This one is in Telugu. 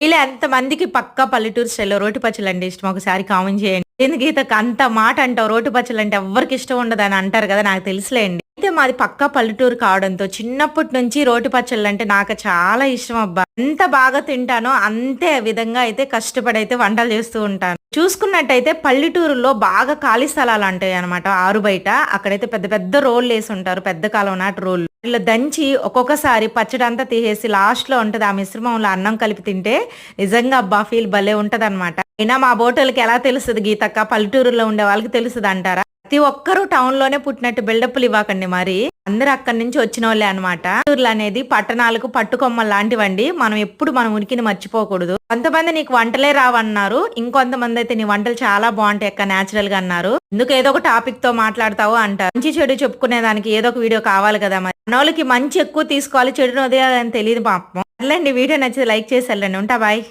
ఇలా ఎంతమందికి పక్క పల్లెటూరు స్టైల్లో రోటి పచ్చలు అంటే ఇష్టం ఒకసారి కామెంట్ చేయండి. ఎందుకు ఇతకు అంత మాట అంటావు? రోటి పచ్చలు అంటే ఎవరికి ఇష్టం ఉండదు అని అంటారు కదా నాకు తెలుసులేండి. అయితే మాది పక్క పల్లెటూరు కావడంతో చిన్నప్పటి నుంచి రోటి పచ్చళ్ళు అంటే నాకు చాలా ఇష్టం అబ్బా. ఎంత బాగా తింటానో అంతే విధంగా అయితే కష్టపడి అయితే వంటలు చేస్తూ ఉంటాను. చూసుకున్నట్టయితే పల్లెటూరులో బాగా ఖాళీ స్థలాలు ఉంటాయి అనమాట ఆరు బయట అక్కడైతే పెద్ద పెద్ద రోళ్ళు వేసి ఉంటారు. పెద్ద కాలం నాటి రోళ్ళు. ఇలా దంచి ఒక్కొక్కసారి పచ్చడి అంతా తీసేసి లాస్ట్లో ఆ మిశ్రమంలో అన్నం కలిపి తింటే నిజంగా అబ్బా ఫీల్ భలే ఉంటుంది అనమాట అయినా మా బోటలకి ఎలా తెలుస్తుంది గీతక్క? పల్లెటూరులో ఉండే వాళ్ళకి తెలుస్తుంది అంటారా ప్రతి ఒక్కరూ టౌన్లోనే పుట్టినట్టు బిల్డప్లు ఇవ్వకండి మరి. అందరు అక్కడి నుంచి వచ్చిన వాళ్ళే అనమాట ఊర్లు అనేది పట్టణాలకు పట్టుకొమ్మ లాంటివండి. మనం ఎప్పుడు మన ఉనికిని మర్చిపోకూడదు. కొంతమంది నీకు వంటలే రావన్నారు. ఇంకొంతమంది అయితే నీ వంటలు చాలా బాగుంటాయి అక్క నేచురల్గా అన్నారు. ఎందుకు ఏదో ఒక టాపిక్తో మాట్లాడతావు అంటారు. మంచి చెడు చెప్పుకునే దానికి ఏదో ఒక వీడియో కావాలి కదా మరి. మనోళ్ళకి మంచి ఎక్కువ తీసుకోవాలి చెడును అని తెలియదు పాపం. సర్లేండి వీడియో నచ్చితే లైక్ చేసి వెళ్ళండి. ఉంటా బాయ్